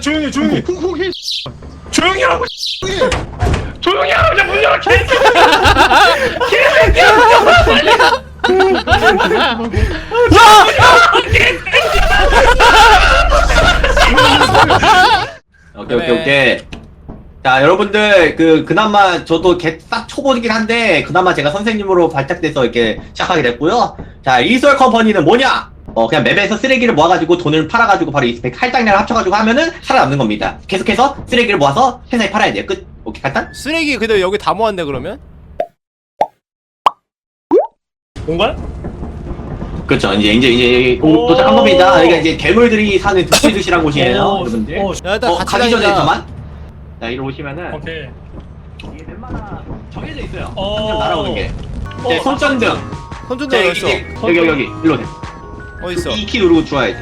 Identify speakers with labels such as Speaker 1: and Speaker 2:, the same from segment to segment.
Speaker 1: 조용히 해, 조용히 해.
Speaker 2: 쿵쿵해
Speaker 1: 조용히 하라고 조용히 하라고 그냥 문 열어 개
Speaker 3: 오케이 오케이
Speaker 4: 그래.
Speaker 3: 오케이. 자 여러분들 그 그나마 저도 개싹 초보이긴 한데 그나마 제가 선생님으로 발탁돼서 이렇게 시작하게 됐고요. 자 리솔 컴퍼니는 뭐냐? 어 그냥 맵에서 쓰레기를 모아가지고 돈을 팔아가지고 바로 이 스펙 할당량을 합쳐가지고 하면은 살아남는 겁니다. 계속해서 쓰레기를 모아서 회사에 팔아야 돼요. 끝. 오케이 간단?
Speaker 4: 쓰레기 근데 여기 다 모았네 그러면?
Speaker 1: 뭔가요?
Speaker 3: 그렇죠. 이제 이제 이제
Speaker 1: 오.
Speaker 3: 도착한 겁니다. 여기가 이제 괴물들이 사는 두시두시란 곳이에요,
Speaker 1: 오,
Speaker 3: 여러분들.
Speaker 1: 오,
Speaker 4: 야 일단
Speaker 3: 어
Speaker 4: 같이
Speaker 3: 가기 전에
Speaker 4: 다니자
Speaker 3: 잠만. 자 이리 오시면은
Speaker 1: 오케이
Speaker 3: 이게 웬만한 정해져 있어요.
Speaker 1: 어.
Speaker 3: 날아오는 게.
Speaker 1: 어,
Speaker 3: 네, 손전등.
Speaker 4: 손전등
Speaker 3: 자,
Speaker 4: 어디
Speaker 3: 여기,
Speaker 4: 있어?
Speaker 3: 이제 여기 여기 여기 일로 오세요.
Speaker 4: 어디 있어?
Speaker 3: 이키 누르고 주워야지.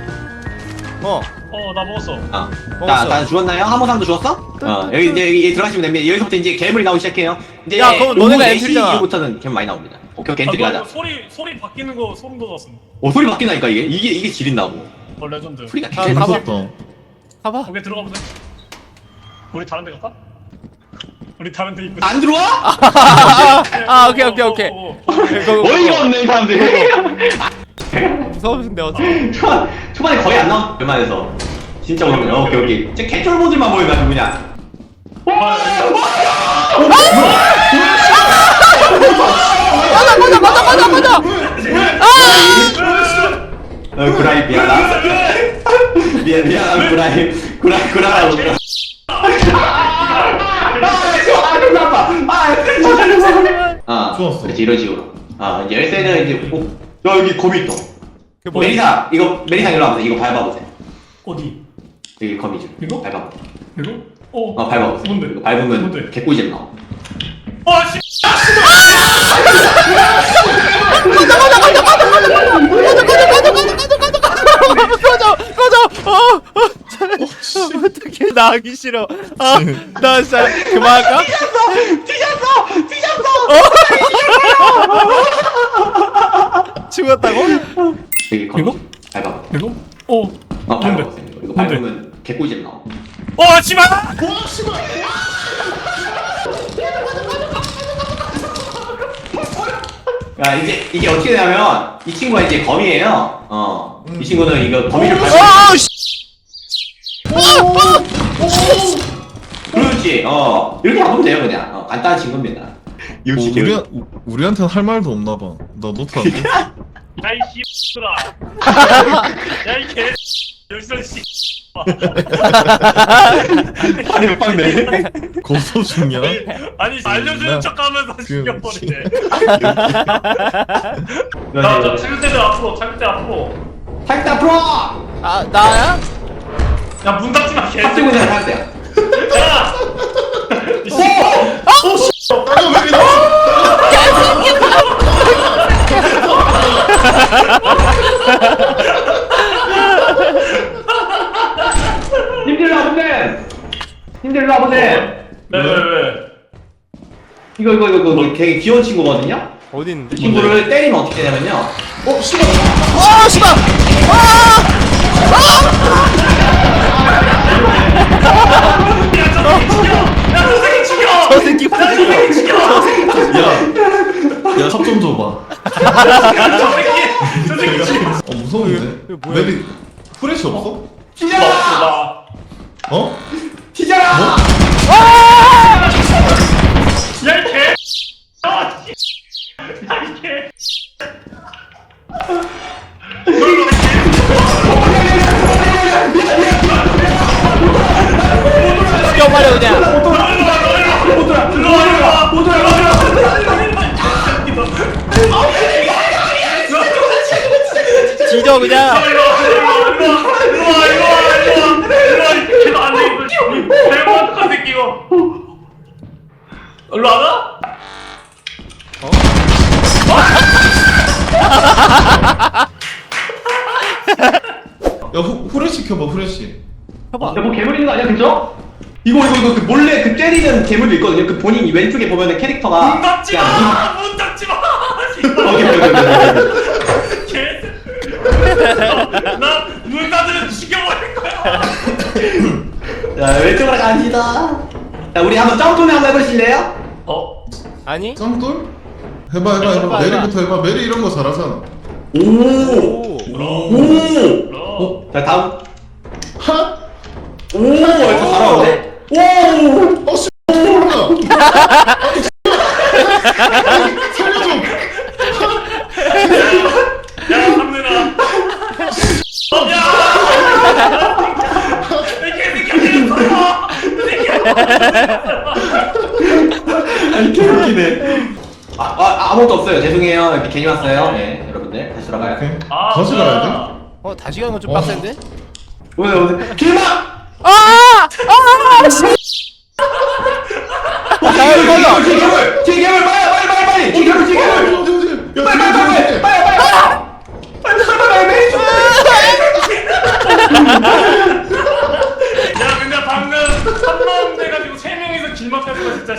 Speaker 4: 어
Speaker 1: 어 나 먹었어
Speaker 3: 어. 자,
Speaker 4: 먹었어
Speaker 3: 다 주웠나요? 하모상도 주웠어? 어, 여기 이제 여기 들어가시면 됩니다. 여기서부터 이제 괴물이 나오기 시작해요. 이제
Speaker 4: 야, 그럼 너네가
Speaker 3: 4시
Speaker 4: 엔트리잖아.
Speaker 3: 이후부터는 괴물 많이 나옵니다. 오케이, 오케이, 엔트리
Speaker 1: 아,
Speaker 3: 가자.
Speaker 1: 뭐, 소리 소리 바뀌는 거 소름 돋았어
Speaker 3: 오, 소리 바뀌나니까 이게? 이게, 이게 지린다고.
Speaker 1: 어 레전드
Speaker 3: 소리가
Speaker 4: 아,
Speaker 3: 되게
Speaker 4: 가봐.
Speaker 2: 무섭다
Speaker 4: 가봐
Speaker 1: 오케이 들어가 보자 우리 다른 데 갈까? 우리 다른 데 있고
Speaker 3: 안 들어와?
Speaker 4: 아 오케이 오케이 오케이
Speaker 1: 어,
Speaker 3: 어이가 없네, 이 사람들.
Speaker 4: 무서운데 어떻게
Speaker 3: 초반, 초반에 거의 안 나온 웬만해서. 진짜 오늘, 어, 오케이, 오케이. 진짜 개쫄보들만 보여가지고 그냥.
Speaker 4: 맞아 맞아 맞아 맞아 맞아
Speaker 3: 어, 구라이 미안하다. 미안, 미안하다, 구라이. 구라이, 구라라고. 구라. 아,
Speaker 2: 좋았어.
Speaker 3: 그렇지, 이런 식으로. 아, 열쇠는 이제, 어, 야, 여기 거미 있다.
Speaker 4: 그 뭐야
Speaker 3: 메리사, 이거, 메리사 일로 와보세요. 이거 밟아보세요.
Speaker 1: 어디?
Speaker 3: 여기 거미줄.
Speaker 1: 이거?
Speaker 3: 밟아보세요.
Speaker 1: 이거? 어
Speaker 3: 어, 밟아보세요.
Speaker 1: 뭔데?
Speaker 3: 이거 밟으면
Speaker 1: 뭔데?
Speaker 3: 개꿀잼 나와.
Speaker 1: 어 씨!
Speaker 4: 꺼져 꺼져 어 어, 어떻게 나 하기 싫어 아나 진짜 그만할까
Speaker 3: 뒤졌어! 뒤졌어!
Speaker 4: 죽었다고
Speaker 3: 여기 거미.
Speaker 1: 이거? 이거? 어
Speaker 3: 어. 이거, 이거
Speaker 1: 뭔데?
Speaker 3: 밟으면 개꿀잼 나와.
Speaker 1: 어 씨발!
Speaker 3: 야, 이제, 이게 어떻게 되냐면, 이 친구가 이제 거미예요. 어. 이 친구는 이거 거미를 밟으면.
Speaker 4: 아씨
Speaker 3: 그렇지. 어. 이렇게 하면 돼요, 그냥. 어, 간단한 친구입니다.
Speaker 2: 어,
Speaker 3: 역시
Speaker 2: 우리. 우- 우리한테는 할 말도 없나 봐 나 노트 안 돼
Speaker 1: 야이 씨들아 야이 개 여기서 씨
Speaker 3: 아니, 빡네.
Speaker 2: 고소 중이야?
Speaker 1: 아니 알려주는
Speaker 2: 나-
Speaker 1: 척하면서
Speaker 2: 그-
Speaker 1: 죽여버리네 자자 창대 앞으로 창대 앞으로
Speaker 3: 탈다 프로!
Speaker 4: 아 나야
Speaker 1: 야 문 닫지 마 개.
Speaker 3: 합치고 있는 탈대야.
Speaker 1: 야! 이 씨.
Speaker 3: 님들 일로 와보세요. 님들 일로 와보세요.
Speaker 1: 왜, 왜, 왜?
Speaker 3: 이거, 이거, 이거, 이거 되게 귀여운 친구거든요?
Speaker 4: 어디 있는데
Speaker 3: 이 친구를 때리면 어떻게 되냐면요.
Speaker 4: 아 씨발
Speaker 1: 야, 저 새끼 죽여!
Speaker 4: 저 새끼
Speaker 2: 야! 야, 삽좀 줘봐.
Speaker 1: 저 새끼! 저 새끼 죽여!
Speaker 2: 어, 무서운데?
Speaker 4: 이거 뭐야?
Speaker 2: 맵이 프레시 없어?
Speaker 1: 나.
Speaker 2: 어?
Speaker 3: 튀겨라!
Speaker 4: 지져 그냥
Speaker 1: 일로 와라?
Speaker 2: 야, 후, 후레쉬 켜봐, 후레쉬.
Speaker 4: 해봐
Speaker 3: 야, 뭐 괴물 있는 거 아니야, 그죠? 이거, 이거, 이거, 그 몰래 그 때리는 괴물도 있거든요. 그 본인 이 왼쪽에 보면은 캐릭터가.
Speaker 1: 문 닫지 마! 문 닫지 마!
Speaker 3: 오케이, 오케이, 오케이.
Speaker 1: 개! 나문 닫으면 죽여버릴 거야!
Speaker 3: 자 왼쪽으로 갑니다. 자 우리 한번 점프맨 한번 해보실래요?
Speaker 1: 어?
Speaker 4: 아니?
Speaker 2: 짱돌? 해봐 해봐 해봐
Speaker 4: 해봐,
Speaker 2: 메리부터 해봐 메리 이런 거 잘하잖아
Speaker 3: 오.
Speaker 4: 오.
Speaker 3: 오.
Speaker 1: 그럼
Speaker 3: 자 다음.
Speaker 2: 하?
Speaker 3: 오. 이거 잘하는데? 오.
Speaker 2: 어 씨 몰라
Speaker 3: 없어요. 죄송해요. 이렇게 괜히 왔어요. 네, 여러분들 다시 돌아가요.
Speaker 2: 오케이.
Speaker 1: 아,
Speaker 2: 다시 가야 돼?
Speaker 4: 어 다시 가는 건좀 빡센데?
Speaker 3: 오늘 개막!
Speaker 4: 아! 아! 아! 아,
Speaker 3: 개개물! 길개물 빨리 빨리 빨리 빨리! 길개물 길개물!
Speaker 2: 어디, 어디, 빨리 빨리
Speaker 3: 빨리 빨리 빨리 빨리! 빨리 빨리 빨리 빨리!
Speaker 1: 야, 근데 방금 한 번 돼가지고 세 명이서 길막하는 거 진짜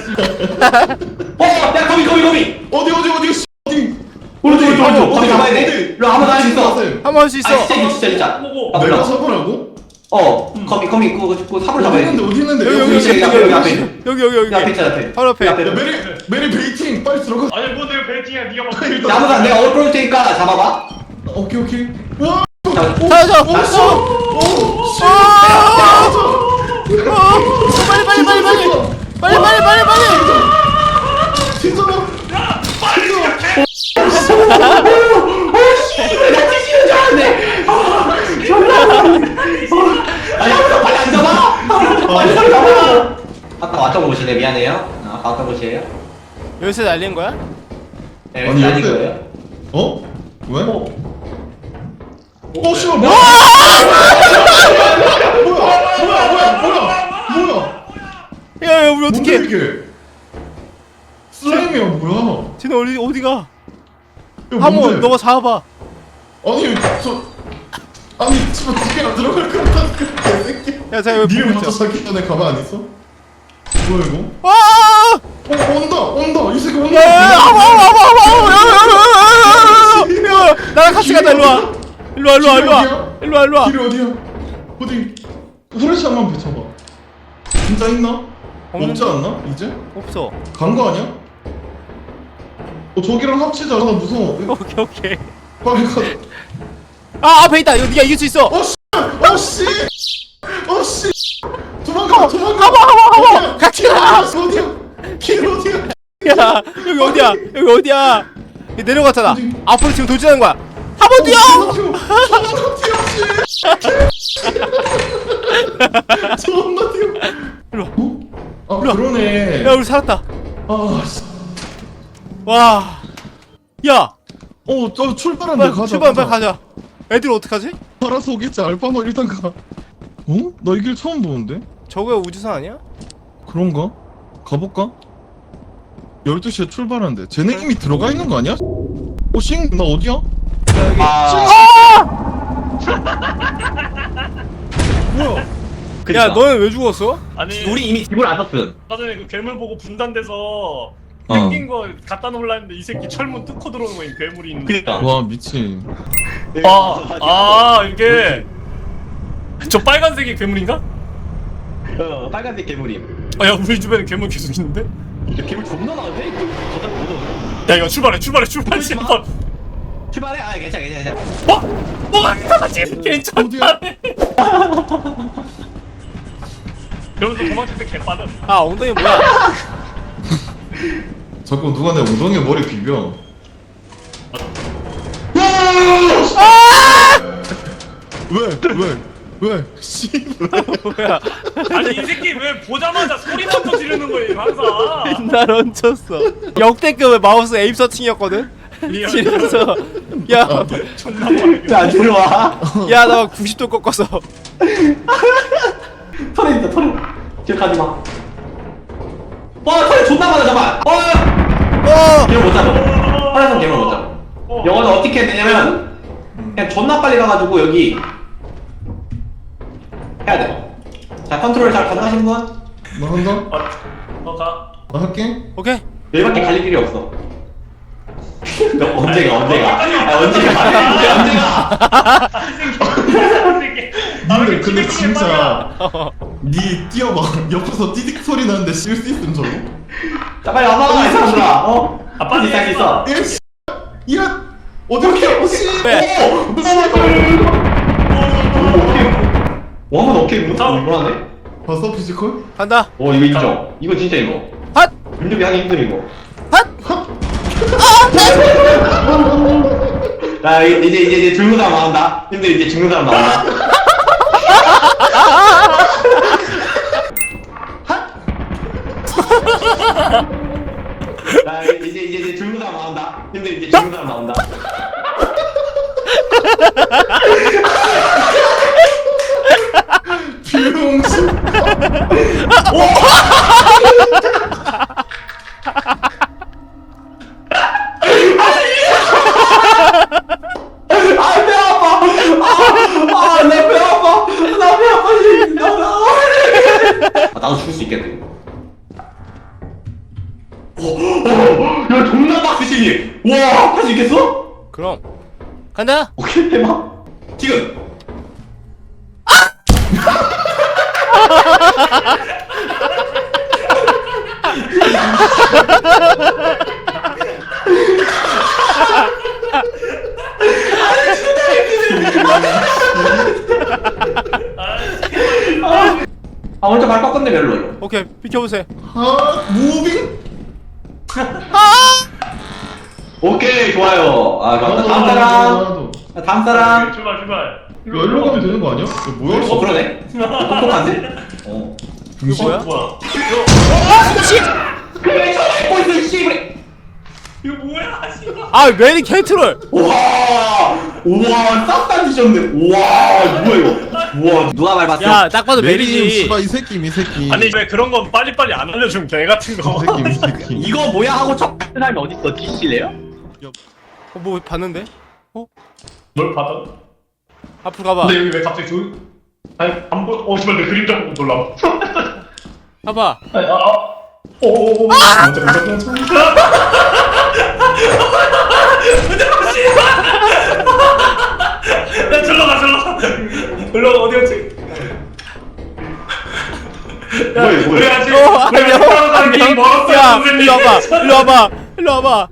Speaker 3: 있어.
Speaker 4: 한번할수 있어.
Speaker 3: 아 진짜 진짜 진짜.
Speaker 1: 보고
Speaker 3: 아
Speaker 2: 내가
Speaker 3: 몰라.
Speaker 2: 사보라고?
Speaker 3: 어 거미 거미 그거 그거 삽으로
Speaker 2: 어디
Speaker 3: 잡아야
Speaker 2: 있는데
Speaker 3: 돼.
Speaker 2: 어디 있는데
Speaker 4: 여기 여기
Speaker 3: 여기,
Speaker 4: 여기
Speaker 3: 앞에, 여기 앞에.
Speaker 4: 여기 여기 여기
Speaker 3: 야 앞에 있잖아 앞에.
Speaker 4: 바로 앞에.
Speaker 3: 야,
Speaker 2: 메리 메리 베이팅 빨리 들어가
Speaker 1: 아니 뭐 내가 베이팅이야 네가 막
Speaker 3: 야, 아무도 내가 얼굴 볼 테니까 잡아봐.
Speaker 2: 오케이 오케이 와
Speaker 3: 자,
Speaker 4: 찾아줘.
Speaker 2: 오씨 오씨
Speaker 4: 아! 어! 빨리 빨리 빨리 빨리 빨리 빨리 빨리 빨리.
Speaker 2: 진짜
Speaker 1: 야 빨리 시작해
Speaker 3: 나 찢기는 줄 알았네. 아, 존나. 아니, 아무도 빨리 안 잡아. 빨리 빨리 잡아. 아까 왔던 곳이네. 미안해요. 아, 아까 왔던 곳이에요.
Speaker 4: 열쇠 날린 거야?
Speaker 3: 네,
Speaker 2: 아니,
Speaker 3: 아닌
Speaker 2: 옆에-
Speaker 3: 거예요.
Speaker 2: 어? 왜?
Speaker 3: 어.
Speaker 2: 어 씨발 뭐야 뭐야 뭐야 뭐야 뭐야
Speaker 4: 야, 야 우리
Speaker 2: 뭔데
Speaker 4: 어떻게?
Speaker 2: 이게 슬라임이야 뭐야
Speaker 4: 쟤네 어디 어디가?
Speaker 2: 야,
Speaker 4: 한번
Speaker 2: 뭔데?
Speaker 4: 너가 잡아봐.
Speaker 2: 아니 저 아니 집에 두 개나 들어갈 것 같아 그 개새끼
Speaker 4: 야, 자 여기
Speaker 2: 니네 먼저. 자기 전에 가만 안 있어? 뭐야 이거?
Speaker 4: 아!
Speaker 2: 어 온다 온다 이 새끼 온다
Speaker 4: 야, 야, 야, 아무 아무 아무 아무. 야, 야, 야, 야, 야, 야, 야, 나랑 같이 가자. 일로 와. 일로 와, 일로 와, 일로 와. 일로 와, 일로 와.
Speaker 2: 길이 어디야? 어디? 후레쉬 한번 비춰봐 진짜 있나?
Speaker 4: 없는데?
Speaker 2: 없지 않나? 이제?
Speaker 4: 없어.
Speaker 2: 간 거 아니야? 어 저기랑 합치자 나 무서워
Speaker 4: 오케이, 오케이.
Speaker 2: 빨리 가자
Speaker 4: 아, 앞에 있다. 이거 네가 이길 수 있어.
Speaker 2: 어 씨! 어 씨! 어 씨! 도망가 도망가
Speaker 4: 가봐, 가봐, 가봐. 같이
Speaker 2: 길
Speaker 4: 가.
Speaker 2: 어디야? 길 어디야?
Speaker 4: 야, 여기 어디야? 여기 어디야? 얘 내려갔잖아. 앞으로 지금 돌진하는 거야. 한번 뛰어.
Speaker 2: 존나 뛰어
Speaker 4: 일로 와.
Speaker 2: 어? 아. 그러네
Speaker 4: 야, 우리 살았다.
Speaker 2: 아 씨.
Speaker 4: 와. 야,
Speaker 2: 어, 저 출발한대
Speaker 4: 빨리
Speaker 2: 가자
Speaker 4: 출발 빨리 가자. 애들 어떡하지?
Speaker 2: 알아서 오겠지 알파노 일단 가 어? 나 이 길 처음 보는데?
Speaker 4: 저거야 우주선 아니야?
Speaker 2: 그런가? 가볼까? 12시에 출발한대 쟤네 이미 들어가 있는 거 아니야? 어? 싱? 나 어디야?
Speaker 3: 아,
Speaker 2: 뭐야?
Speaker 4: 야. 너는 왜 죽었어?
Speaker 1: 아니
Speaker 3: 우리 이미 집을 안 썼음.
Speaker 1: 아까 전에 그 괴물 보고 분단돼서
Speaker 3: 어.
Speaker 1: 생긴 거 갖다 놓으려 했는데 이 새끼 철문 뚫고 들어오는 이 괴물이 있는
Speaker 3: 그니까.
Speaker 2: 와 미친
Speaker 1: 아, 아 이게 저 빨간색이 괴물인가?
Speaker 3: 어, 빨간색 괴물이.
Speaker 1: 아야 우리 주변에 괴물 계속 있는데?
Speaker 3: 야, 괴물 존나? 이거 저장 못.
Speaker 1: 야 이거 출발해 출발해 출발
Speaker 3: 그러지 마.
Speaker 1: 씨발
Speaker 3: 출발해? 아, 괜찮아, 괜찮아. 괜찮아.
Speaker 1: 어? 뭐가 이상하지? 괜찮다
Speaker 2: 어디야?
Speaker 1: 그러면서 도망칠 때 개빠름
Speaker 4: 아, 엉덩이 뭐야?
Speaker 2: 자꾸 누가 내 엉덩이에 머리 비벼 왜? 왜? 왜? 씨
Speaker 4: 뭐야?
Speaker 1: 아니 이 새끼 왜 보자마자 소리 먼저 지르는 거예요 항상
Speaker 4: 날 얹혔어. 역대급의 마우스 에임 서칭이었거든.
Speaker 1: 리얼.
Speaker 4: 지르면서 야,
Speaker 1: 존나 빠르게
Speaker 3: 야, 들어와.
Speaker 4: 야, 나 90도 꺾었어.
Speaker 3: 털에 있다, 털에. 기억하지 마. 와, 털에 존나 많아, 잠깐. 어,
Speaker 4: 어,
Speaker 3: 괴물 못 잡아. 파란색 괴물 못 잡아.
Speaker 1: 어.
Speaker 3: 영어는 어떻게 되냐면, 그냥 존나 빨리 가가지고, 여기. 해야 돼. 자, 컨트롤 잘 가능하신 분?
Speaker 2: 나 한다?
Speaker 1: 아, 너가
Speaker 2: 나 할게
Speaker 4: 오케이.
Speaker 3: 여기밖에 갈릴 길이 없어. 너 언제가, 언제가. 아, 언제가. 언제가.
Speaker 1: 이 새끼 아, 왜
Speaker 2: 근데
Speaker 1: 이렇게
Speaker 2: 근데
Speaker 1: 기백기에 빠냐?
Speaker 2: 진짜 니 뛰어봐 옆에서 띠딕 소리 나는데 쉴수 있음 저거?
Speaker 3: 자 빨리 와봐 이 사람들아 어?
Speaker 1: 아, 빨리
Speaker 3: 할수 있어
Speaker 2: 일 씨. 이런 어떻게 혹시?
Speaker 4: 왜?
Speaker 3: 원은 오케이 뭐?
Speaker 1: 다음.
Speaker 3: 이거하네
Speaker 2: 봤어 피지컬?
Speaker 4: 간다
Speaker 3: 오 이거 인정 이거 진짜 이거
Speaker 4: 핫!
Speaker 3: 윤종이 하기 힘든 이거
Speaker 4: 핫!
Speaker 3: 자 이제 이제 이제, 이제 죽는 사람 나온다 힘들 이제 죽는 사람 나온다 자 이제 이제 이제, 사람 나온다. 힘들 이제 사람 나온다.
Speaker 2: 비용신
Speaker 3: 아배 아파. 아나배 아파. 나배 아파. 지금 나 아, 나도 죽을 수 있겠네 오 야 존나 빡세시니 와 할 수 있겠어?
Speaker 4: 그럼. 간다.
Speaker 3: 오케이 대박. 지금. 아 먼저 발 꺾었네 별로 이거
Speaker 4: 오케이 비켜보세요.
Speaker 2: 아 무빙?
Speaker 3: 오케이 좋아요. 아 그럼
Speaker 2: 나도,
Speaker 3: 다음 사람. 아, 다음 사람.
Speaker 1: 출발 출발.
Speaker 2: 이거 일로 가면 되는 거 아니야? 이거 뭐야?
Speaker 3: 어 그러네. 똑똑한데? 어.
Speaker 4: 이거 뭐야?
Speaker 1: 뭐야
Speaker 3: 그래 저 포인트 씨발
Speaker 1: 이거 뭐야 씨발.
Speaker 4: 아 메리 캐트롤.
Speaker 3: 우와. 우와 싹다 뒤졌네. 우와 뭐야 이거 우와 누가 밟았어?
Speaker 4: 야 딱 봐도 메리지
Speaker 2: 씨발 이 새끼 이 새끼
Speaker 1: 아니 왜 그런 건 빨리빨리 안 알려주면 개 같은
Speaker 2: 이
Speaker 1: 거
Speaker 2: 새끼 이 새끼
Speaker 3: 이거 뭐야 하고 첫 사람이 어딨어 뒤실래요?
Speaker 4: 어, 뭐 봤는데? 어?
Speaker 1: 뭘 받아?
Speaker 4: 앞으로 가봐
Speaker 1: 근데 여기 왜 갑자기 두 아니 안보 어 씨발 내 그림자 보고 놀라
Speaker 4: 가봐
Speaker 1: 아니 아아 오오오 먼저 먼저 먼저 야 절로 가 절로 가 절로 가 어디 갔지? 야
Speaker 3: 뭐야, 뭐야.
Speaker 1: 우리 아직
Speaker 4: 어
Speaker 1: 우리 아직 따라가는 게
Speaker 4: 안녕
Speaker 1: 멀었어요
Speaker 4: 야
Speaker 1: 선생님.
Speaker 4: 일로 와봐 일로 와봐 일로 와봐.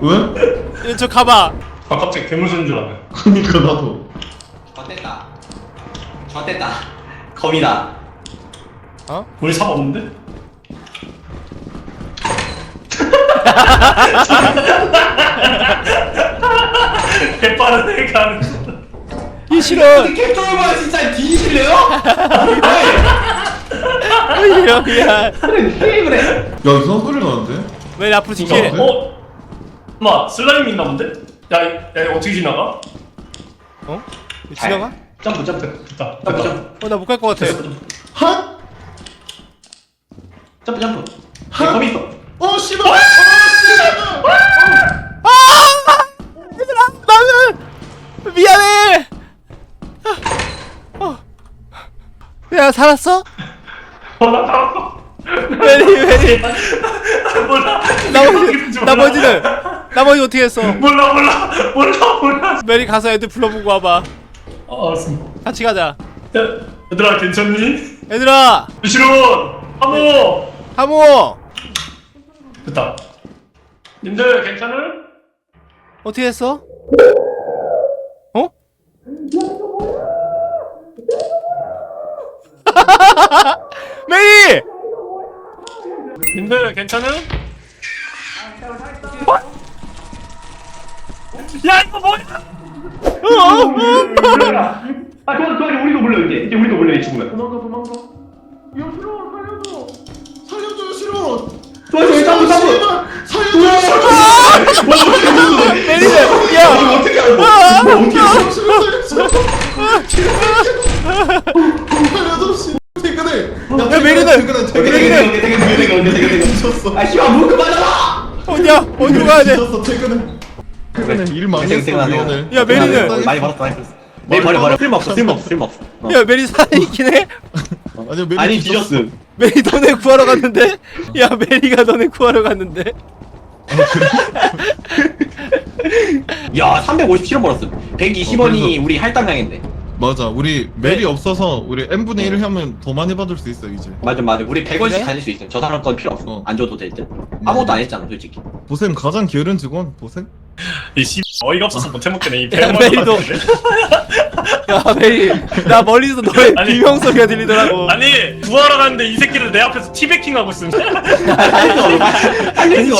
Speaker 2: 왜?
Speaker 4: 예, 저 가봐.
Speaker 1: 아 갑자기 괴물 쓰는 줄 알았네.
Speaker 2: 그니까 나도.
Speaker 3: 젖됐다. 젖됐다. 거미다.
Speaker 4: 어?
Speaker 1: 우리 삽 없는데? 개빠르네 가는
Speaker 4: 이 싫어
Speaker 3: 캡처해봐 진짜 뒤실래요?
Speaker 4: 야
Speaker 3: 그래 그래
Speaker 2: 야 이상한 소리 나는데?
Speaker 4: 메리 앞으로
Speaker 1: 진짜
Speaker 4: 지키래
Speaker 1: 어? 마 슬라임 있나 본데? 야, 이- 야 이거 어떻게 지나가?
Speaker 4: 어? 지나가?
Speaker 3: 점프 점프
Speaker 1: 됐다
Speaker 3: 점프
Speaker 1: 됐다
Speaker 3: 점프
Speaker 4: 어나 못 갈 것 같아
Speaker 2: 한?
Speaker 3: 점프 점프 내 거미 있어
Speaker 2: 어 씨발 어 씨발
Speaker 4: 얘들아 나는 미안해 어. 야 살았어?
Speaker 1: 몰라 살았어.
Speaker 4: 메리 메리
Speaker 1: 몰라.
Speaker 4: 나머지 나머지는? 나머지 어떻게 했어?
Speaker 1: 몰라 몰라. 몰라 몰라.
Speaker 4: 메리 가서 애들 불러보고 와봐.
Speaker 1: 아 알았어
Speaker 4: 같이 가자.
Speaker 1: 야, 얘들아 괜찮니?
Speaker 4: 얘들아!
Speaker 1: 유시론 하모!
Speaker 4: 하모!
Speaker 1: 됐다. 님들 괜찮을?
Speaker 4: 어떻게 했어? 어? 메리!
Speaker 1: 님들 괜찮을? 야 이거 뭐야?
Speaker 3: 아 그만 그만 우리도 몰려 이제. 이제 우리도 몰려 이 죽으면
Speaker 2: 도망가 도망가. 여시로 살려줘. 살려줘 여시로
Speaker 3: 도와줘 점프
Speaker 2: 살려줘
Speaker 3: 이거
Speaker 4: 야!
Speaker 3: 어떻게 알고
Speaker 4: 아!
Speaker 3: 이거 어떻게 알고
Speaker 2: 살려줘 씨 퇴근해
Speaker 4: 야, 메리는!
Speaker 2: 퇴근해
Speaker 3: 되게
Speaker 2: 퇴근해
Speaker 3: 되게 되게 되게 되게 되게 되게
Speaker 2: 미쳤어
Speaker 3: 아 씨발 물 그만하라
Speaker 4: 어디야? 어디로 가야 돼?
Speaker 2: 미쳤어 퇴근해 퇴근해 일 많이 했어
Speaker 3: 생생하네.
Speaker 2: 오늘
Speaker 4: 야, 메리는!
Speaker 3: 많이 벌었어 많이 벌었어 내 버려 버려 쓸모없어 쓸모없어 쓸모없어 어.
Speaker 4: 야 메리 살아있긴 해?
Speaker 2: 아니야 메리
Speaker 3: 아니
Speaker 2: 뒤졌어.
Speaker 4: 메리 너네 구하러 갔는데? 야 메리가 너네 구하러 갔는데?
Speaker 3: 야 357원 벌었음. 120원이 우리 할당량인데
Speaker 2: 맞아. 우리 멜이
Speaker 4: 네.
Speaker 2: 없어서 우리 n분의 1 하면 더 많이 받을 수 있어 이제.
Speaker 3: 맞아 맞아. 우리 100원씩
Speaker 4: 그래?
Speaker 3: 가질 수 있어. 저 사람 건 필요 없어.
Speaker 2: 어.
Speaker 3: 안 줘도 될 듯. 아무것도 안 했잖아 솔직히.
Speaker 2: 보셈 가장 게으른 직원? 보셈?
Speaker 1: 이씨 어이가 없어서 못 해먹겠네. 이
Speaker 4: 야,
Speaker 1: 배만
Speaker 4: 메리도. 야 메리 나 멀리서 너의
Speaker 1: 아니.
Speaker 4: 비명 소리가 들리더라고.
Speaker 1: 아니 구하러 갔는데 이 새끼를 내 앞에서 티베킹 하고 있으면
Speaker 3: 살릴 수 없어 살릴 수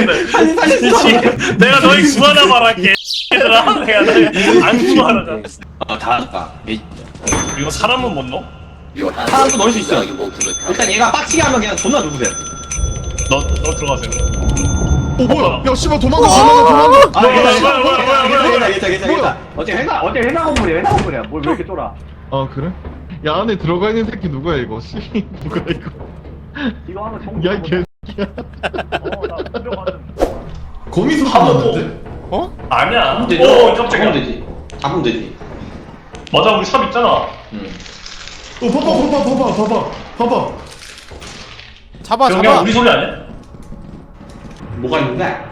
Speaker 1: 이씨, 내가 너희 구하나 봐라 개들아. 내가 너희 안
Speaker 3: 어다 왔다. 얘
Speaker 1: 이거 사람은 못 넣어?
Speaker 3: 사람도 넣을 수 있어. 일단 얘가 빡치게 하면 그냥 존나 누구세요?
Speaker 1: 너, 너 들어가세요.
Speaker 2: 오 뭐야? 야 씨발 도망가 도망가 도망가.
Speaker 3: 아
Speaker 1: 뭐야,
Speaker 3: 괜찮아
Speaker 1: 뭐야, 뭐야, 뭐야, 뭐야,
Speaker 3: 괜찮아 괜찮아 괜찮아.
Speaker 2: 뭐야?
Speaker 3: 어째 회사 어째 회사 건물이야 회사 건물이야. 뭘 왜 이렇게 쫄아?
Speaker 2: 아 그래? 야 안에 들어가 있는 새끼 누구야 이거? 씨 누가 이거?
Speaker 3: 이거 하나 정리
Speaker 2: 야이 개
Speaker 1: 어나 한번
Speaker 2: 나는데?
Speaker 4: 어?
Speaker 1: 아니야.
Speaker 3: 되지.
Speaker 1: 오 깜짝이야.
Speaker 3: 잡으면 되지. 잡으면 되지.
Speaker 1: 맞아 우리 샵 있잖아.
Speaker 3: 응.
Speaker 2: 어 봐봐 봐봐 봐봐 봐봐 봐봐.
Speaker 4: 잡아
Speaker 1: 그냥
Speaker 4: 잡아.
Speaker 1: 우리 소리 아니야?
Speaker 3: 뭐가 있는데?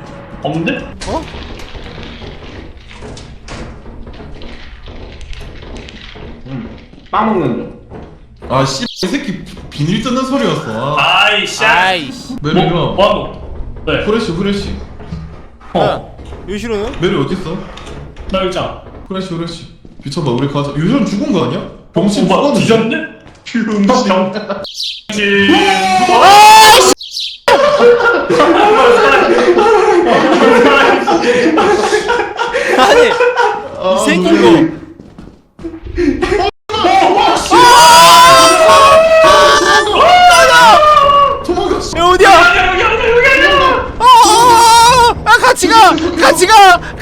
Speaker 1: 없는데?
Speaker 4: 어?
Speaker 3: 빵 먹는 중.
Speaker 2: 아씨 이 새끼 비닐 뜯는 소리였어. 아
Speaker 1: 아이씨.
Speaker 4: 아이씨
Speaker 2: 메리가
Speaker 1: 뭐, 뭐하노? 네
Speaker 2: 후레쉬 후레쉬
Speaker 1: 어.
Speaker 4: 요시로는?
Speaker 2: 메리 어딨어?
Speaker 1: 나 여기 있잖아
Speaker 2: 후레쉬 후레쉬 비춰봐 우리 가자 유전 죽은 거 아니야? 병신
Speaker 1: 어,
Speaker 2: 죽었는데?
Speaker 1: 뒤졌네?
Speaker 2: 병신
Speaker 1: 지
Speaker 4: 아니
Speaker 2: 아,
Speaker 4: 이 새끼. 이거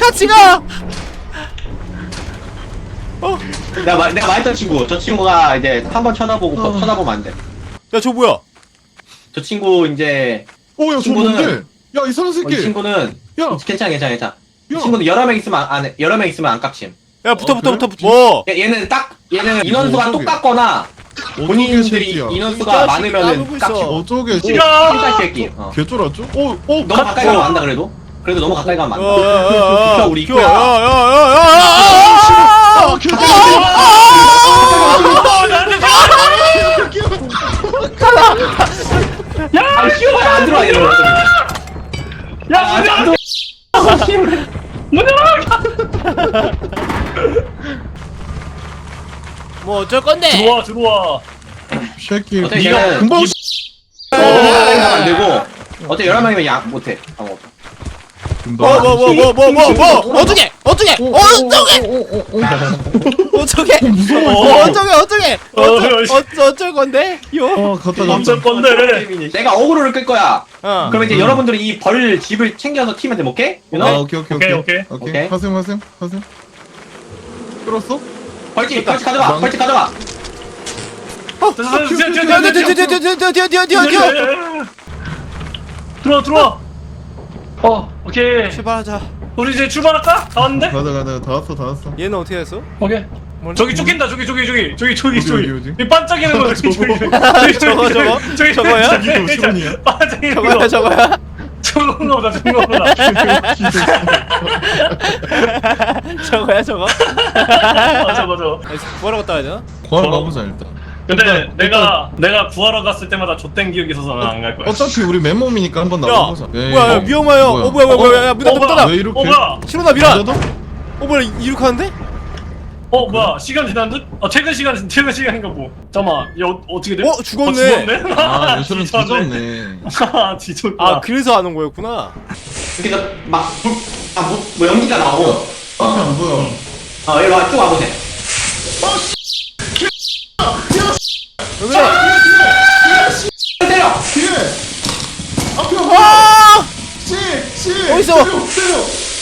Speaker 4: 같이 가
Speaker 3: 내가, 말- 내가 말했던 친구 저 친구가 이제 한 번 쳐다보고
Speaker 2: 어.
Speaker 3: 쳐다보면 안 돼
Speaker 4: 야 저 뭐야
Speaker 3: 저 친구 이제
Speaker 2: 오야 저
Speaker 3: 친구는-
Speaker 2: 뭔데? 야 이상한
Speaker 3: 어, 이
Speaker 2: 새끼
Speaker 3: 친구는
Speaker 2: 야
Speaker 3: 괜찮아 괜찮아 괜찮아 이
Speaker 2: 야.
Speaker 3: 친구는 여러 명 있으면 안, 안 여러 명 있으면 안 깝침
Speaker 4: 야 붙어
Speaker 2: 어,
Speaker 4: 붙어
Speaker 2: 그래?
Speaker 4: 붙어 붙어 뭐
Speaker 3: 얘- 얘는 딱 얘는 인원수가
Speaker 2: 어쩌게.
Speaker 3: 똑같거나 본인들이
Speaker 2: 새끼야
Speaker 3: 인원수가
Speaker 4: 이
Speaker 3: 많으면은. 깝치고
Speaker 2: 어쩌게 씨
Speaker 1: 야!
Speaker 3: 흰살 새끼 어.
Speaker 2: 개쫄았죠? 어? 어?
Speaker 3: 너무 가까이 가면 안다 그래도 그래도 너무 가까이 가면
Speaker 4: 야야야야
Speaker 3: 비켜, 우리 이거야.
Speaker 4: 야야 야 야 야
Speaker 2: 아 개쫄아
Speaker 3: 아 씨발 안 들어와 얘는
Speaker 1: 야
Speaker 3: 아,
Speaker 1: 안안
Speaker 3: 들어와
Speaker 1: 문 열어
Speaker 4: 뭐 어쩔 건데
Speaker 1: 들어와 들어와
Speaker 2: 새끼
Speaker 3: 어때, 얘는
Speaker 2: 금방
Speaker 3: 가면 안 되고 어째 여러 명이면 양 못해 아무것도
Speaker 4: 뭐 뭐 뭐 뭐 뭐 뭐 어쩌게 어쩌게 어쩌게 어쩌게
Speaker 2: 무서워
Speaker 4: 어쩌게 어쩌게
Speaker 1: 어,
Speaker 4: 어쩌 어쩔 건데
Speaker 2: 요어 갔다 갔다
Speaker 1: 어쩔 건데
Speaker 3: 내가 어그로를 끌 거야
Speaker 4: 어.
Speaker 3: 그럼 이제
Speaker 2: 음.
Speaker 3: 여러분들이 이 벌 집을 챙겨서 팀한테 못게?
Speaker 2: 아
Speaker 3: 유노?
Speaker 2: 오케이 오케이
Speaker 1: 오케이,
Speaker 2: 오케이
Speaker 1: 오케이.
Speaker 3: 오케이.
Speaker 2: 하셈 하셈 하셈 끌었어?
Speaker 3: 벌집 벌집 가져가
Speaker 2: 망-
Speaker 3: 벌집 가져가
Speaker 4: 뛰어 뛰어 뛰어 뛰어 뛰어 뛰어 뛰어
Speaker 1: 들어와 들어와 어 오케이
Speaker 4: 출발하자
Speaker 1: 우리 이제 출발할까? 다 왔는데?
Speaker 2: 가자 가자 다 왔어 다 왔어
Speaker 4: 얘는 어떻게 했어?
Speaker 1: 오케이
Speaker 4: 몰라.
Speaker 1: 저기 쫓긴다 저기 저기 저기 저기 저기
Speaker 2: 어디,
Speaker 1: 저기
Speaker 2: 어디, 어디?
Speaker 1: 이 반짝이는 거 저기 저기 저기
Speaker 4: 저거, 저거?
Speaker 1: 저기
Speaker 4: 저거야?
Speaker 1: 저기
Speaker 2: 이게 무슨 소리야?
Speaker 1: 반짝이는
Speaker 4: 저거야
Speaker 1: 거
Speaker 4: 저거야
Speaker 1: 저건가 보다 저건가 보다
Speaker 4: 저거야 저거
Speaker 1: 맞아 맞아
Speaker 4: 뭐라고 갔다 와야 되나?
Speaker 2: 구하러 가보자 일단
Speaker 1: 근데 내가 내가 구하러 갔을 때마다 좆된 기억이 있어서 난안갈 거야.
Speaker 2: 어차피 우리 맨몸이니까 한번
Speaker 4: 야
Speaker 2: 나가보자. 에이,
Speaker 4: 뭐야 야,
Speaker 2: 어,
Speaker 4: 위험해요 어 뭐야 뭐야 뭐야 야, 문 닫아 문 닫아
Speaker 2: 왜 이렇게
Speaker 1: 어 뭐야?
Speaker 4: 신호다 미라
Speaker 2: 맞아도?
Speaker 4: 어 뭐야 이륙하는데?
Speaker 1: 어 뭐야? 시간 지난 듯? 어 퇴근 시간 퇴근 시간인가 뭐. 잠깐만 얘 어, 어떻게 돼?
Speaker 4: 어, 죽었네.
Speaker 1: 죽었네?
Speaker 2: 아 요즘은 뒤졌네.
Speaker 1: 아 뒤졌다
Speaker 4: 아 그래서 아는 거였구나.
Speaker 3: 그래서 막 불, 아, 뭐, 뭐 연기가 나오고.
Speaker 2: 앞에 안 보여
Speaker 3: 어 여기 와쭉 와보세요
Speaker 4: 왜 그래?
Speaker 3: 때려
Speaker 2: 뒤에 앞에
Speaker 4: 아!
Speaker 2: 씨! 씨!
Speaker 4: 어딨어?
Speaker 2: 때려 때려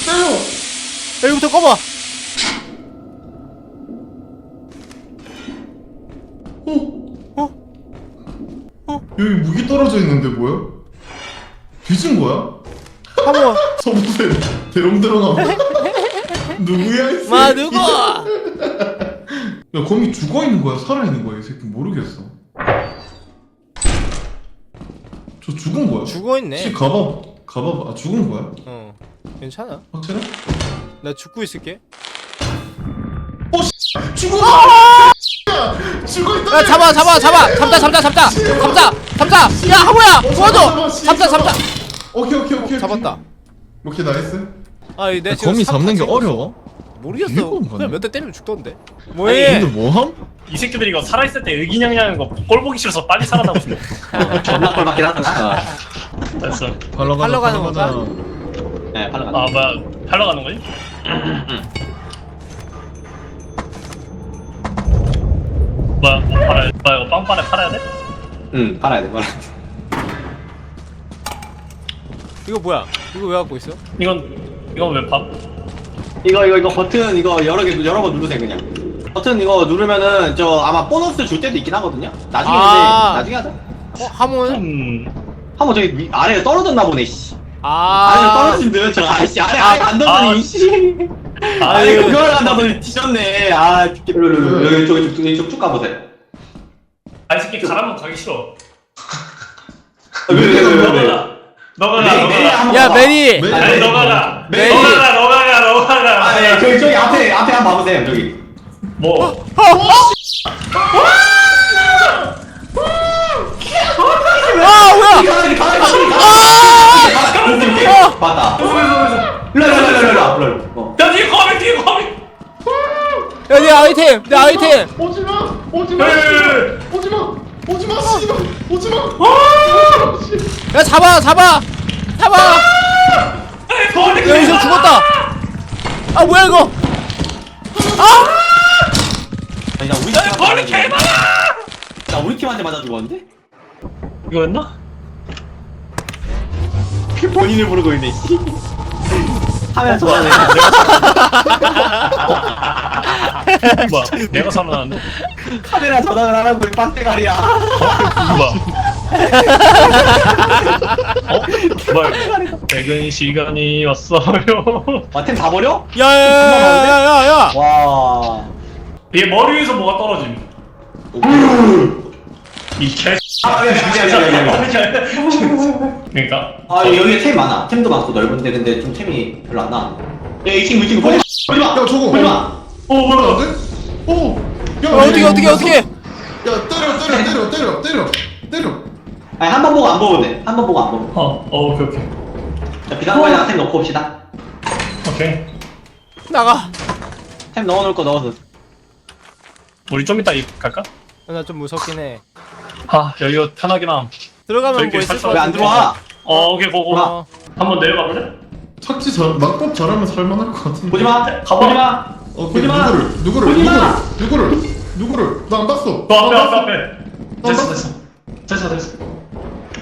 Speaker 2: 때려
Speaker 4: 야, 여기부터 꺼봐
Speaker 2: 어? 여기 무기 떨어져 있는데 뭐야? 뒤진 거야?
Speaker 4: 한번
Speaker 2: 서보세요 대롱 들어가면 누구야 이 새끼
Speaker 4: 마 누구?
Speaker 2: 야 거미 죽어 있는 거야 살아 있는 거야 이 새끼 모르겠어 저 죽은 거야? 혹시
Speaker 4: 죽어 있네
Speaker 2: 가봐 가봐 아 죽은 거야?
Speaker 4: 어 괜찮아
Speaker 2: 확실해?
Speaker 4: 나 죽고 있을게
Speaker 2: 어 씨! 죽어 죽어 있다
Speaker 4: 야 잡아 잡아 잡아 잡자 잡자 잡자 잡자 잡자 야 하모야 도와줘 잡자 잡자
Speaker 2: 오케이 오케이 오케이
Speaker 4: 잡았다
Speaker 2: 오케이 나이스
Speaker 4: 아내 네, 지금
Speaker 2: 거미
Speaker 4: 삼-
Speaker 2: 잡는 게
Speaker 4: 삼-
Speaker 2: 어려워
Speaker 4: 모르겠어
Speaker 2: 일본
Speaker 4: 그냥
Speaker 2: 거네.
Speaker 4: 몇 대 때리면 죽던데
Speaker 2: 근데
Speaker 4: 뭐해
Speaker 2: 뭐함?
Speaker 1: 이 새끼들이 이거 살아있을 때 의기냥냥한 거 꼴 보기 싫어서 빨리 살아나고 싶어
Speaker 3: 존나 꼴받긴 하다.
Speaker 1: 됐어
Speaker 2: 팔러
Speaker 4: 팔러 가는 건가?
Speaker 3: 네, 팔로
Speaker 1: 아
Speaker 3: 가.
Speaker 1: 뭐야 팔러 가는 거지? 뭐야 팔아야 뭐야 이거 빵빠레 팔아야 돼?
Speaker 3: 응, 팔아야 돼, 팔아야 돼.
Speaker 4: 이거 뭐야 이거 왜 갖고 있어
Speaker 1: 이건 이건 왜 팝?
Speaker 3: 이거 이거 이거 버튼 이거 여러 개 여러 번 누르세요 그냥. 버튼 이거 누르면은 저 아마 보너스 줄 때도 있긴 하거든요. 나중에
Speaker 4: 아.
Speaker 3: 이제 나중에 하자.
Speaker 4: 어 하모는
Speaker 1: 음
Speaker 3: 한번 저기 위, 아래에 떨어졌나 보네 씨. 아래에
Speaker 4: 아
Speaker 3: 떨어진대요 저 아씨 아래 아래 간다더니
Speaker 1: 아.
Speaker 3: 씨. 아래
Speaker 1: 아유.
Speaker 3: 그걸 간다더니 뒤졌네. 아 죽게. 여기 저기 쭉 저기 쭉 가보세요.
Speaker 1: 아이 새끼 가라면 가기 싫어
Speaker 3: 왜 왜 왜 왜?
Speaker 1: 너가 너가 가
Speaker 3: 네,
Speaker 1: 너가
Speaker 3: 네,
Speaker 1: 가
Speaker 3: 한번
Speaker 4: 야
Speaker 3: 가.
Speaker 4: 메리
Speaker 2: 메리.
Speaker 1: 아니 너가 가
Speaker 3: 메리.
Speaker 1: 너가 가 너가 가 가
Speaker 3: 아, 네, 저기 저기 앞에 앞에 한번 봐보세요 저기.
Speaker 1: 뭐
Speaker 4: 아 뭐야
Speaker 3: 가만히 가만히 가만히.
Speaker 4: 아!
Speaker 3: 봤다. 일로 일로 일로 일로 일로. 어.
Speaker 1: 야 뒤에 거미 뒤에 거미
Speaker 4: 야 내 아이템 내 아이템
Speaker 2: 오지마 오지마
Speaker 1: 에이.
Speaker 2: 오지마 오지마 씨발 오지마
Speaker 4: 야 잡아 잡아 잡아
Speaker 1: 거미
Speaker 4: 여기서 죽었다 아 뭐야 이거 아
Speaker 3: 아니 나 우리
Speaker 1: 야,
Speaker 3: 팀한테
Speaker 1: 거미
Speaker 3: 맞아
Speaker 1: 개 많아
Speaker 3: 나 우리 팀한테 맞아 죽었는데?
Speaker 1: 이거였나?
Speaker 3: 본인을 부르고 있네. 씨. 하면 좋아하네.
Speaker 1: 뭐야 내가 살아났는데?
Speaker 3: 카메라 전화를 하라고 이 빡대가리야.
Speaker 1: 뭐야 어? 뭐야 퇴근 시간이 왔어요
Speaker 3: 와템 다 버려?
Speaker 4: 야야야야야야
Speaker 3: 와.
Speaker 1: 얘 머리 위에서 뭐가 떨어짐 이 개.
Speaker 3: 아, 미안, 미안, 미안, 미안.
Speaker 1: 그러니까
Speaker 3: 아 여기 템 많아. 템도 많고 넓은데 근데 좀 템이 별로 안 나. 야, 이 친구 이 친구 보지 마. 보지 마.
Speaker 2: 야, 저거.
Speaker 3: 보지 마.
Speaker 1: 오 뭐야?
Speaker 2: 오! 야,
Speaker 4: 어, 어떻게 어떻게 어떻게
Speaker 2: 야 때려 때려 때려 때려 때려 때려
Speaker 3: 아니 한 번 보고 안 보면 돼. 한 번 보고 안 보면. 돼.
Speaker 1: 어, 어 오케이 오케이
Speaker 3: 자, 비상구에다가 템 넣고 옵시다.
Speaker 1: 오케이
Speaker 4: 나가
Speaker 3: 템 넣어놓을 거 넣어서.
Speaker 1: 우리 좀 이따 이 갈까?
Speaker 4: 나 좀 무섭긴 해
Speaker 1: 아 여기가 편하긴 함
Speaker 4: 들어가면
Speaker 1: 저기
Speaker 4: 뭐 있을
Speaker 3: 것왜안 들어와?
Speaker 1: 어 오케이 고고
Speaker 4: 어.
Speaker 1: 한번 내려가 볼래?
Speaker 2: 착지 잘 낙법 잘하면 살만할 것 같은데
Speaker 3: 보지 마.
Speaker 1: 가봐.
Speaker 3: 보지 마.
Speaker 2: 어,
Speaker 3: 보지 마.
Speaker 2: 누구를 누구를
Speaker 3: 보지
Speaker 2: 누구를
Speaker 3: 마.
Speaker 2: 누구를 누구를 나 안 봤어
Speaker 1: 너 앞에 앞에 앞에
Speaker 2: 어,
Speaker 1: 됐어
Speaker 2: 나-
Speaker 1: 됐어 됐어 됐어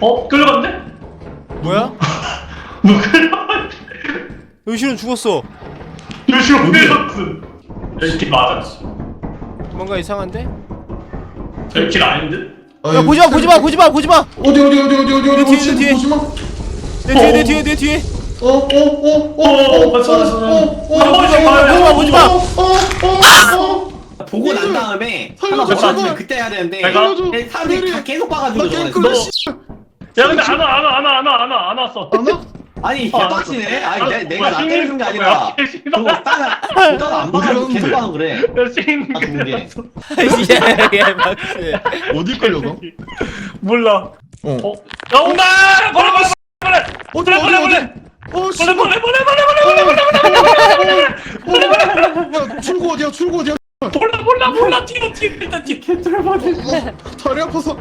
Speaker 1: 어? 끌려갔네?
Speaker 4: 뭐야
Speaker 1: 너 끌려갔네
Speaker 4: 요시는 죽었어
Speaker 1: 요시 어디였음 여기 길 맞아
Speaker 4: 뭔가 이상한데
Speaker 1: 여기 길 아닌데?
Speaker 4: 야 보지 마 보지 마 보지 마 보지 마
Speaker 2: 어디 어디 어디 어디 어디 어디
Speaker 4: 뒤에,
Speaker 2: 보지
Speaker 4: 뒤에.
Speaker 2: 보지 마.
Speaker 4: 내 뒤에 내 뒤에 내 뒤에
Speaker 2: 어, 어, 어, 어,
Speaker 1: 어, 맞아, 맞아. 한 번씩 봐요.
Speaker 4: 보지 마,
Speaker 2: 어, 어, 어, 어.
Speaker 3: 보고 난 다음에
Speaker 2: 살려줘,
Speaker 3: 하나 더
Speaker 2: 제발.
Speaker 3: 맞으면 그때 해야 되는데
Speaker 1: 내가?
Speaker 3: 얘 사람들이 다 계속 봐가지고
Speaker 2: 나 게임
Speaker 3: 저거는.
Speaker 2: 끌어
Speaker 1: 너-
Speaker 2: 씨.
Speaker 1: 야 근데 안 와 안 와 안 와 안 와 안 와 안 왔어
Speaker 2: 안 와?
Speaker 3: 아니
Speaker 1: 어,
Speaker 3: 개빡치네 아니 내, 내가 나 때리는 게 아니라 저거 따라 보다가 안 봐가지고 계속 봐서 그래
Speaker 1: 야 싱.
Speaker 3: 아, 좋은데.
Speaker 4: 예 맞지
Speaker 2: 어디 끌려가?
Speaker 1: 몰라
Speaker 2: 어.
Speaker 1: 어? 야 온다! 벌레 벌레 벌레
Speaker 2: 어디
Speaker 1: 벌레 벌레
Speaker 2: 어디
Speaker 1: 벌레
Speaker 2: 어디? 어, 씨.
Speaker 1: 벌레 벌레 벌레 벌레 벌레 벌레 벌레
Speaker 2: 야, 출구 어디야? 출구 어디야?
Speaker 1: 몰라 몰라 몰라 뒤로 뒤로 일단 뒤로
Speaker 2: 다리 아파서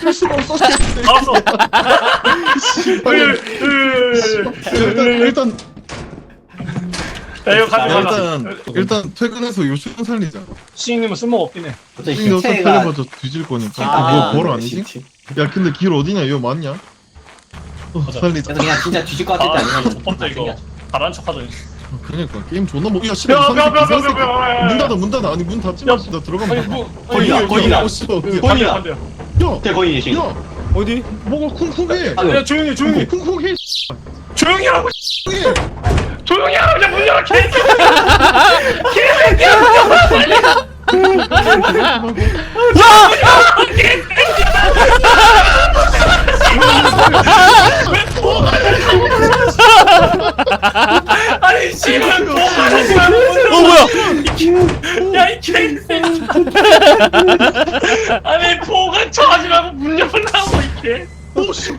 Speaker 2: 할 수가 없어.
Speaker 1: 알았어
Speaker 2: 일단 일단
Speaker 1: 야 이거 가자
Speaker 2: 야,
Speaker 1: 가자
Speaker 2: 일단 일단 퇴근해서 요시는 살리자.
Speaker 1: 시잉님은 쓸모가 없긴 해
Speaker 3: 갑자기
Speaker 2: 시인 여기서
Speaker 3: 기체가
Speaker 2: 살려봐줘 뒤질 거니까.
Speaker 3: 아,
Speaker 2: 뭐벌 아니지? 야 근데 길 어디냐? 이거 맞냐? 어,
Speaker 1: 맞아.
Speaker 2: 살리자.
Speaker 3: 그래서 그냥 진짜 뒤질
Speaker 1: 것아
Speaker 3: 아니면
Speaker 1: 첫 번째 이거 잘한 척 하더니
Speaker 2: 그러니까 게임 존나 뭐. 야 씨발
Speaker 1: 야, 야, 야, 야. 야, 야, 야, 야.
Speaker 2: 문 닫아 문 닫아 아니 문 닫지 마. 나 들어가면
Speaker 1: 아니
Speaker 2: 돼.
Speaker 1: 뭐
Speaker 3: 거기다, 거기다.
Speaker 2: 어.
Speaker 1: 반대야
Speaker 2: 야,
Speaker 3: 제 거인이 지금
Speaker 2: 야,
Speaker 4: 어디
Speaker 2: 뭐가 쿵쿵해.
Speaker 3: 아유.
Speaker 1: 야 조용히 해, 조용히 해.
Speaker 2: 쿵쿵해.
Speaker 1: 조용히 하라고
Speaker 2: 쿵쿵해.
Speaker 1: 조용히 하라고 그냥 문 열어 개 아니 씨발 뭐
Speaker 4: 어 뭐야?
Speaker 1: 야이 개 아니 보관 처하지 말고 문 열라고 이렇게
Speaker 2: 오씨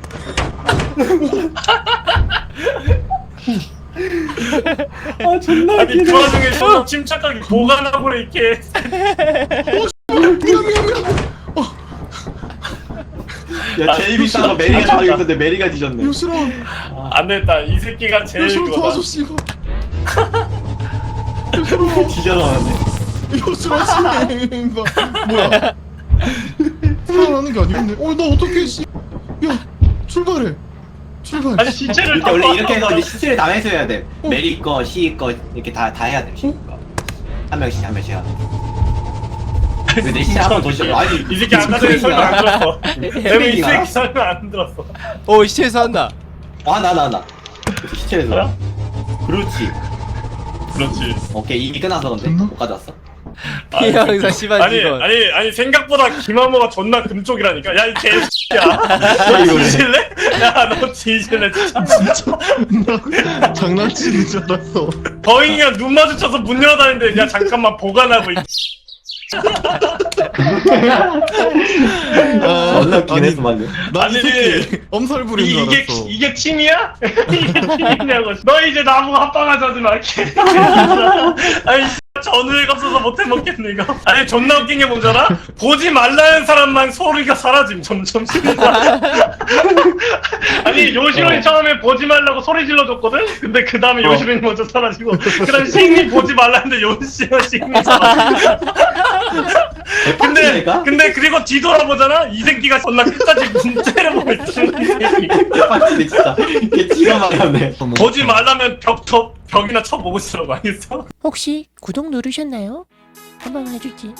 Speaker 1: 아 존나 아니 그 와중에 저 침착하게 보관하고 이렇게
Speaker 2: 미안 미안 미안
Speaker 3: 야거
Speaker 1: 아,
Speaker 3: 메리가
Speaker 1: 아,
Speaker 3: 있었는데 메리가 뒤졌네.
Speaker 2: 요술아
Speaker 1: 안 됐다. 이 새끼가 제일
Speaker 2: 요술아.
Speaker 1: 그거다
Speaker 2: 도와줘 씨가
Speaker 3: 뒤져나왔네.
Speaker 2: 요술아 씨가 뭐야? 살아나는 게 아니겠네. 어나 어떡해 씨야 출발해. 출발.
Speaker 1: 아니 시체를
Speaker 3: 이렇게 원래 이렇게 해서
Speaker 1: 다
Speaker 3: 이제 시체를 다 해줘야 돼.
Speaker 2: 어.
Speaker 3: 메리 거, 시이 거 이렇게 다 다 해야 돼. 시이 거한 명씩 한 명씩 해야 돼 내 시체 한번 더 시켜 아니
Speaker 1: 이 새끼 아까 전에 설명 안 들었어. 내가 이. 새끼 설명 안 들었어.
Speaker 4: 오 시체에서 한다.
Speaker 3: 아나 나나. 시체에서? 그렇지.
Speaker 1: 그렇지.
Speaker 3: 오케이 이미 끝나서 근데? 못 가져왔어.
Speaker 4: 피형사 씨발
Speaker 1: 아니 아니 아니 생각보다 김한모가 존나 금쪽이라니까. 야이
Speaker 3: 아,
Speaker 1: 너 뒤질래? 야 너 뒤질래. 진짜.
Speaker 2: 나 장난치는 줄 알았어.
Speaker 1: 거인이랑 눈 마주쳐서 문 열어다니는데 야 잠깐만 보관하고 이
Speaker 3: 존나 웃긴 했어 방금
Speaker 2: 나이
Speaker 1: 아니,
Speaker 2: 새끼 엄살 부린 줄
Speaker 1: 이게
Speaker 2: 알았어.
Speaker 1: 이게 팀이야? 이게 팀이냐고. 너 이제 나보고 합방하자지 마 아니 전우회가 없어서 못해 먹겠네 이거. 아니 존나 웃긴 게 뭔잖아? 보지 말라는 사람만 소리가 사라짐 점점. 아니 요시론이 처음에 보지 말라고 소리 질러줬거든? 근데 그 다음에 요시론이 먼저 사라지고 그 다음에 싱이 보지 말라는데 요시가 싱이 사라지고. 근데
Speaker 3: 개빡치니까?
Speaker 1: 근데 그리고 뒤돌아보잖아? 이 새끼가 존나 끝까지 문 때려보고 있어. 이 새끼.
Speaker 3: 개빡치네 진짜. 걔 지가 말하네
Speaker 1: 보지 말라면 벽 터 벽이나 쳐보고 있으라고 알겠어?
Speaker 5: 혹시 구독 누르셨나요? 한번 해주지.